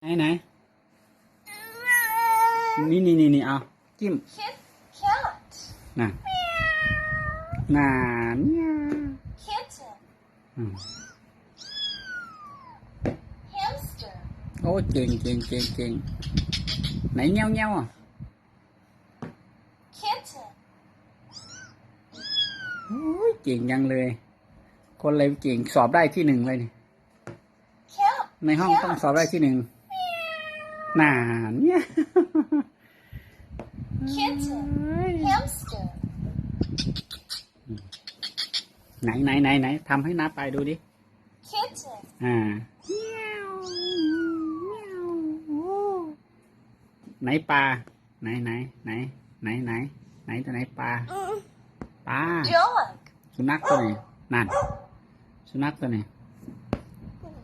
ไหนไหนนี่นี่นี่นี่เอาจิ้มน่ะน่าเนี่ยโอ้เก่งเก่งเก่งเก่งไหนเงี้ยวเงี้ยวอะ Kitten. โอ้ยเก่งยังเลย คนอะไรเก่งสอบได้ที่หนึ่งเลยนี่ในห้องต้องสอบได้ที่หนึ่ง น่าเนี่ย Kitten. Hamster. ไหนไหนไหนไหนทำให้น้าไปดูดิ Kitten. อ่า ไหนปลา ไหนไหนไหนไหนไหนไหนตัวไหนปลา ปลา Dog. สุนัขตัวไหนนั่น สุนัขตัวไหน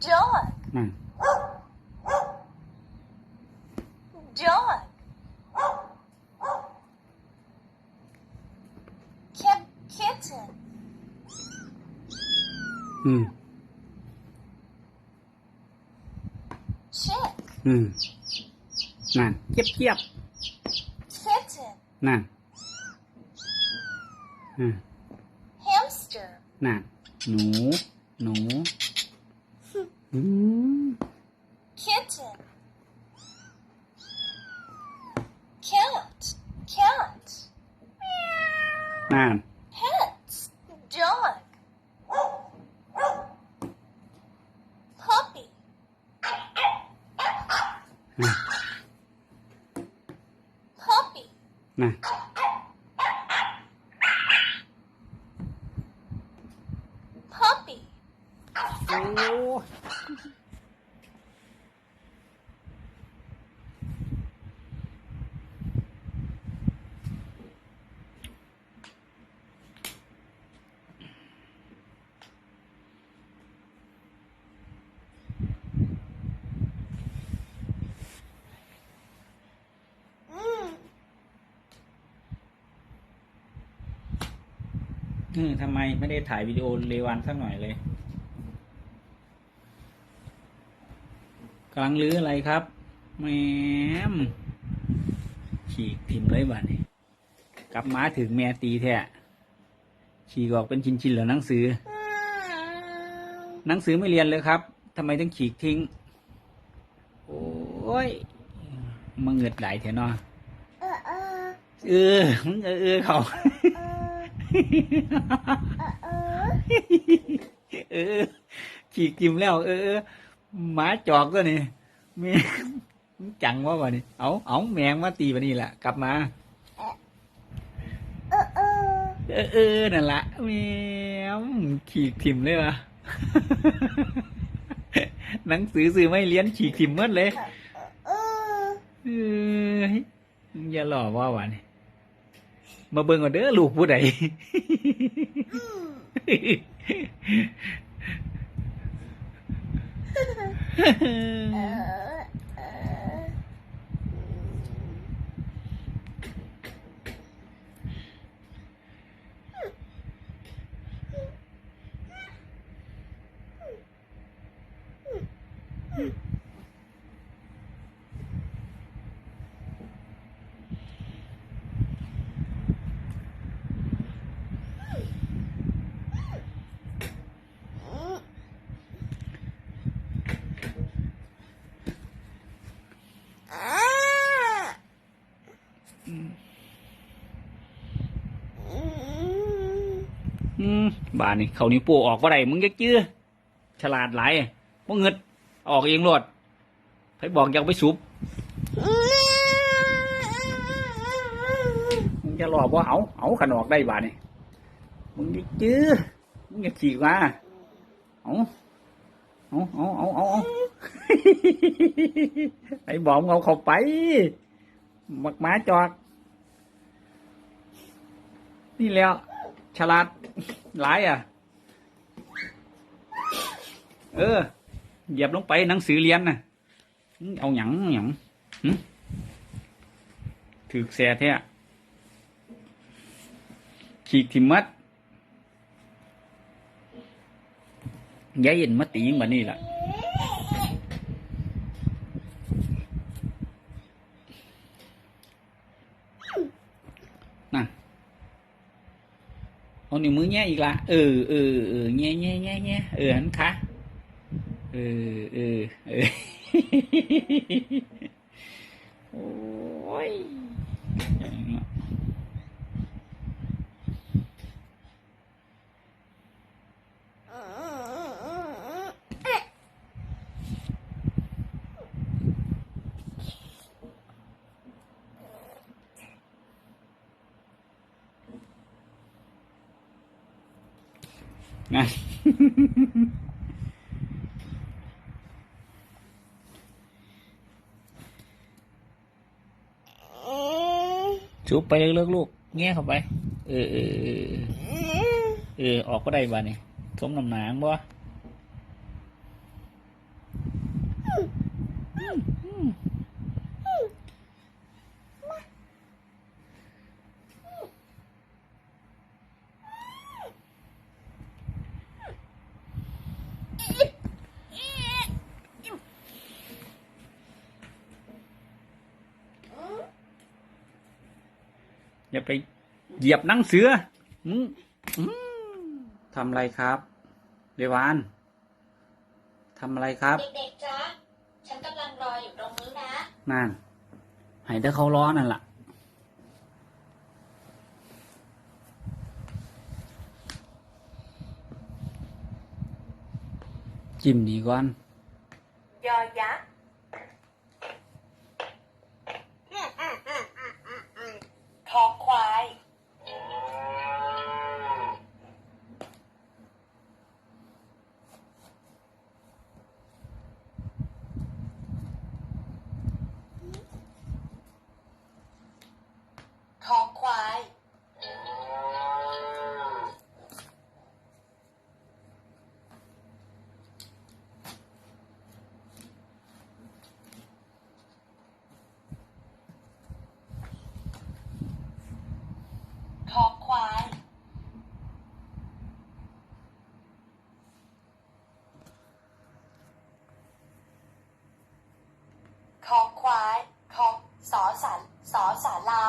Dog. นั่น Dog. Cat. Kitten. อืม Chick. อืมนั่นเจี๊ยบเจี๊ยบ Kitten. นั่นอืม Hamster. นั่นหนูหนูอืม Kitten. Cat. Cat. นั่น Pets. Dog. Puppy. อืม Puppy. นั่น Puppy. โอ้อืม ทำไมไม่ได้ถ่ายวิดีโอเรวันสักหน่อยเลยกำลังลื้ออะไรครับแหมมฉีกทิมเลยบ้านี่กลับมาถึงแม่ตีแท้ฉีกออกเป็นชิ้นๆเหลือหนังสือ หนังสือไม่เรียนเลยครับทำไมต้องฉีกทิ้ง โอ้ยมาเงือดไหลแถเนาะเออมึงเออเออเขา เออฉีกจิ้มแล้วเออเออหมาจอกตัวนี่แม่จังว่าบ่นี่เอาเอาแมงมาตีบ่นี่แหละกลับมาเออเออนั่นละแมวฉีกทิมเลยวะหนังสือซื้อไม่เลี้ยนฉีกทิมหมดเลยเอออย่าหล่อว่าว่ะนี่ มาเบิ่งก่อนเด้อลูกผู้ใดอื มบ้านนี่เขานี่วโปูออกว่าไรมึงจะจื้อฉลาดหลายมึงเงิดออกเองรวดไปบอกอยากไปสูบมึงจะหลอกว่าเอาเอาขนออกได้บ้านนี่มึงจะจื้อมึงจะขี่มาเอาเอาเอาเอาเอาเอาไอ้บอกมึงเอาเข้าไป หมักหมาจอก นี่แล้ว ฉลาดหลายอะ เออ เหยียบลงไปหนังสือเรียนน่ะ เอาหยังหยังถือแซ่แท้ขีกทิมมัดยายเย็นมาตีงบันนี่ล่ะ เอานิ้วมือแง่อีกละเออเออเออแง่แง่แง่แง่เออหันขาเออเออเออโอ้ย นะจุบไปเลิกลูกแง่เข้าไปเออเออเออเออเออออกก็ได้บ้านี่สมน้ำหนางบ่ อย่าไปเหยียบหนังเสืออืมอืมทำอะไรครับเรวานทำอะไรครับ เด็กๆจ๊ะฉันกำลังรออยู่ตรงนี้นะ นั่นให้ถ้าเขาร้อนนั่นล่ะ จิ้มดีก่อน ยอยักษ์คอควาย คอควาย คอควาย คอควาย สอสารสอสาลา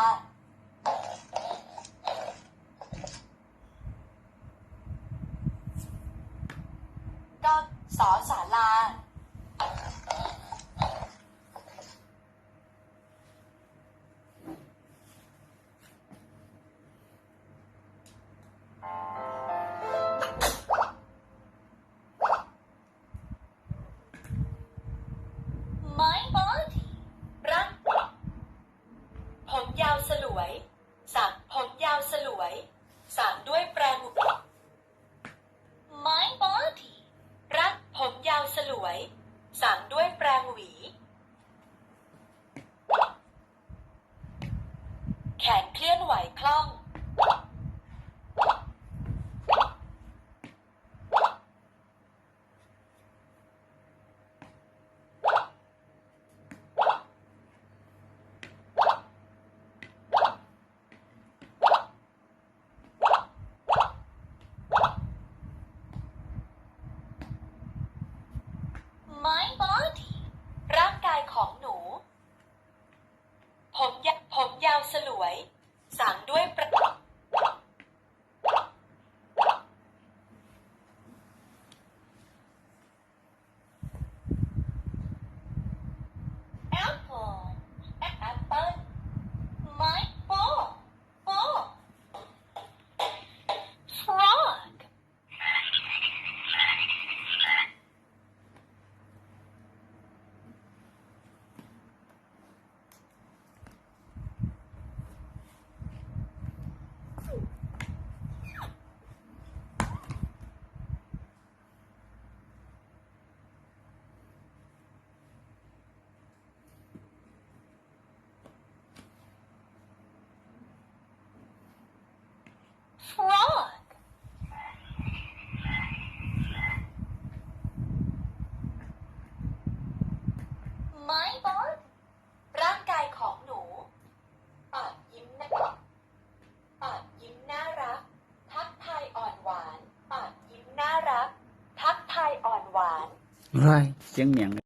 านป